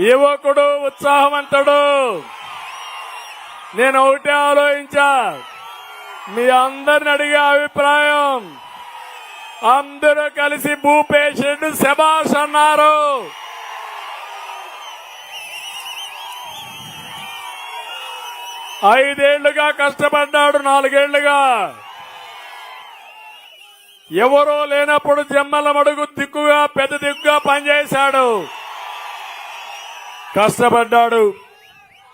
యువకుడు ఉత్సాహవంతుడు. నేను ఒకటే ఆలోచించా. మీ అందరిని అడిగే అభిప్రాయం అందరూ కలిసి భూపేష్ రెడ్డి శబాష్ అన్నారు. ఐదేళ్ళుగా కష్టపడ్డాడు నాలుగేళ్ళుగా. ఎవరో లేనప్పుడు జమ్మల మడుగు దిక్కుగా పెద్ద దిక్కుగా పనిచేశాడు. కష్టపడ్డాడు.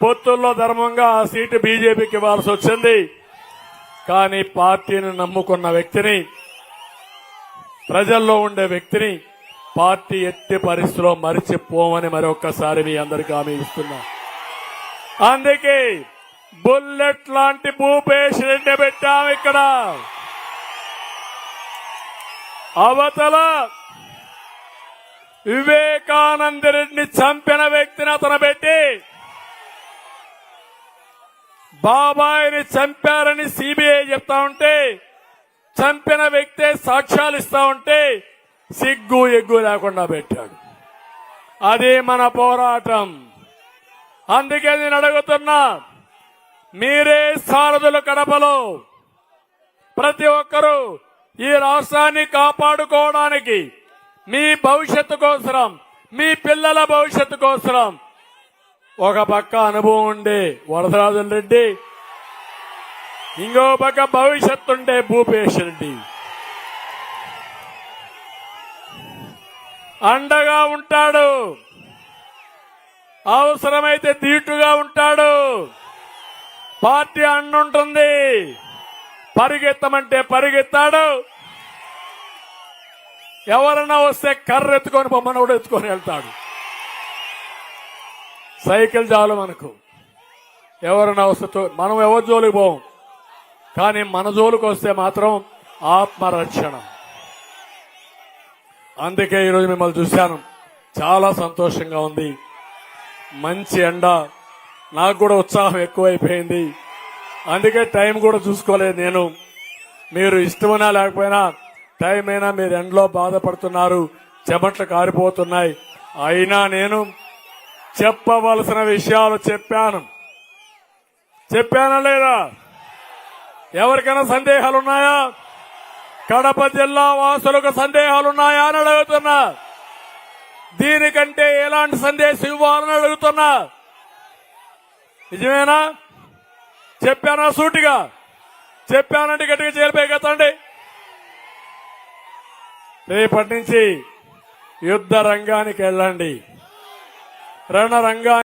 పొత్తుల్లో ధర్మంగా ఆ సీటు బీజేపీకి ఇవ్వాల్సి వచ్చింది. కానీ పార్టీని నమ్ముకున్న వ్యక్తిని ప్రజల్లో ఉండే వ్యక్తిని పార్టీ ఎట్టి పరిస్థితిలో మరిచిపోమని మరొక్కసారి మీ అందరికీ హామీ ఇస్తున్నా. అందుకే బుల్లెట్ లాంటి భూపేష్ రెడ్డి పెట్టాం ఇక్కడ. అవతల వివేకానంద రెడ్డిని చంపిన వ్యక్తిని అతను పెట్టి బాబాయిని చంపారని సిబిఐ చెప్తా ఉంటే చంపిన వ్యక్తే సాక్ష్యాలు ఇస్తా ఉంటే సిగ్గు ఎగ్గు లేకుండా పెట్టాడు. అదే మన పోరాటం. అందుకే నేను అడుగుతున్నా మీరే సారథులు కడపలో ప్రతి ఒక్కరూ ఈ రాష్ట్రాన్ని కాపాడుకోవడానికి మీ భవిష్యత్తు కోసరం మీ పిల్లల భవిష్యత్తు కోసరం. ఒక పక్క అనుభవం ఉండే వరదరాజన్ రెడ్డి ఇంకో పక్క భవిష్యత్తు ఉండే భూపేష్ రెడ్డి. అండగా ఉంటాడు. అవసరమైతే దీటుగా ఉంటాడు. పార్టీ అండుంటుంది పరిగెత్తమంటే పరిగెత్తాడు. ఎవరన్నా వస్తే కర్ర ఎత్తుకొని బొమ్మను కూడా ఎత్తుకొని వెళ్తాడు. సైకిల్ చాలు మనకు. ఎవరన్నా వస్తే మనం ఎవరి జోలికి పోం? కానీ మన జోలికి వస్తే మాత్రం ఆత్మరక్షణ. అందుకే ఈరోజు మిమ్మల్ని చూశాను. చాలా సంతోషంగా ఉంది. మంచి ఎండ. నాకు కూడా ఉత్సాహం ఎక్కువైపోయింది. అందుకే టైం కూడా చూసుకోలేదు నేను. మీరు ఇష్టమైనా లేకపోయినా టైం అయినా మీరు ఎండలో బాధపడుతున్నారు చెమట్లు కారిపోతున్నాయి. అయినా నేను చెప్పవలసిన విషయాలు చెప్పాను. చెప్పానా లేదా? ఎవరికైనా సందేహాలు ఉన్నాయా కడప జిల్లా వాసులకు సందేహాలు ఉన్నాయా అని అడుగుతున్నా. దీనికంటే ఎలాంటి సందేశం ఇవ్వాలని అడుగుతున్నా. నిజమేనా? చెప్పానా సూటిగా? చెప్పానంటే గట్టిగా చేరిపోయి కదండి రేపటి నుంచి యుద్ధ రంగానికి వెళ్ళండి. రణరంగా